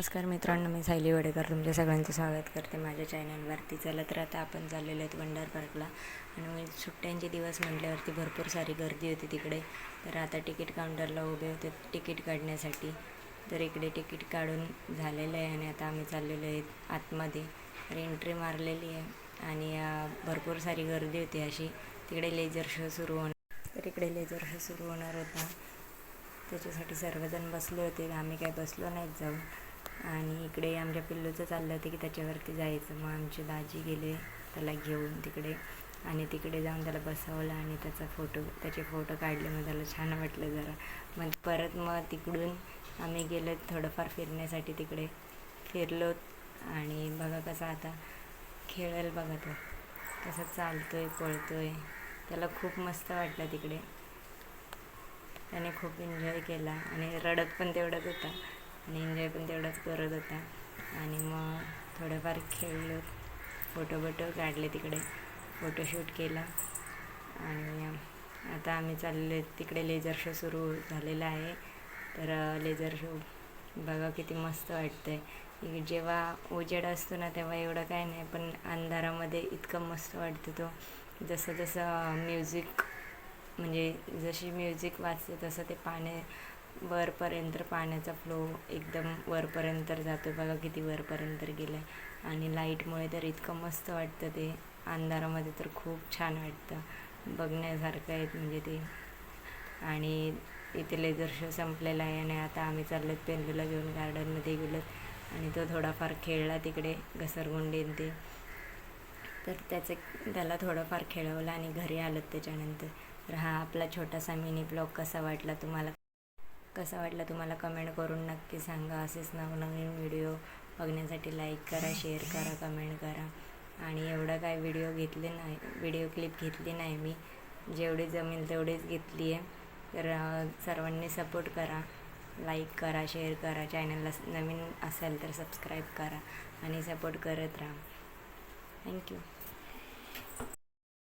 नमस्कार मित्रांनो मी सायली वडेकर तुमच्या सगळ्यांचं स्वागत करते माझ्या चॅनलवरती. चला तर आता आपण चाललेलो आहेत वंडर पार्कला आणि सुट्ट्यांचे दिवस म्हटल्यावरती भरपूर सारी गर्दी होती तिकडे. तर आता तिकीट काउंटरला उभे होते तिकीट काढण्यासाठी. तर इकडे तिकीट काढून झालेलं आहे आणि आता आम्ही चाललेलो आहेत आतमध्ये. तर एंट्री मारलेली आहे आणि भरपूर सारी गर्दी होती अशी. तिकडे लेझर शो सुरू होणार. तर इकडे लेझर शो सुरू होणार होता. त्याच्यासाठी सर्वजण बसले होते. आम्ही काय बसलो नाहीत जाऊन. आणि इकडे आमच्या पिल्लूचं चाललं होतं की त्याच्यावरती जायचं. मग आमचे दाजी गेले त्याला घेऊन तिकडे आणि तिकडे जाऊन त्याला बसवलं आणि त्याचा फोटो त्याचे फोटो काढले. मग त्याला छान वाटलं जरा. मग परत मग तिकडून आम्ही गेलो थोडंफार फिरण्यासाठी तिकडे. फिरलो आणि बघा कसा आता खेळेल बघा तो. कसा पळतो आहे त्याला खूप मस्त वाटलं तिकडे. त्याने खूप एन्जॉय केला आणि रडत पण तेवढंच होता. आणि एन्जॉय पण तेवढाच करत होता आणि मग थोडंफार खेळलो. फोटो बिटो काढले तिकडे. फोटोशूट केला. आणि आता आम्ही चाललो तिकडे लेझर शो सुरू झालेला आहे. तर लेझर शो बघा किती मस्त वाटतं आहे जेव्हा उजेड असतो ना तेव्हा एवढं काय नाही. पण अंधारामध्ये इतकं मस्त वाटतं तो. जसं जसं म्युझिक म्हणजे जशी म्युझिक वाचते तसं ते पाणी वरपर्यंत पाण्याचा फ्लो एकदम वरपर्यंत जातो बघा किती वरपर्यंत गेलं आहे आणि लाईटमुळे तर इतकं मस्त वाटतं ते. अंधारामध्ये तर खूप छान वाटतं. बघण्यासारखं आहेत म्हणजे ते. आणि इथे लेझर शो संपलेला आहे आणि आता आम्ही चाललो पेंडूला घेऊन गार्डनमध्ये गेलो आणि तो थोडाफार खेळला तिकडे घसरगुंडीन ते. तर त्याचं त्याला थोडंफार खेळवलं आणि घरी आलं त्याच्यानंतर. तर हा आपला छोटासा मिनी ब्लॉग कसा वाटला तुम्हाला? कसा वाटला तुम्हाला कमेंट करून नक्की सांगा. असेच नवनवीन व्हिडिओ बघण्यासाठी लाईक करा शेअर करा कमेंट करा. आणि एवढं काय व्हिडिओ घेतले नाही व्हिडिओ क्लिप घेतली नाही मी. जेवढी जमेल तेवढीच घेतली आहे. तर सर्वांनी सपोर्ट करा. लाईक करा शेअर करा. चॅनलला नवीन असेल तर सबस्क्राईब करा आणि सपोर्ट करत राहा. थँक्यू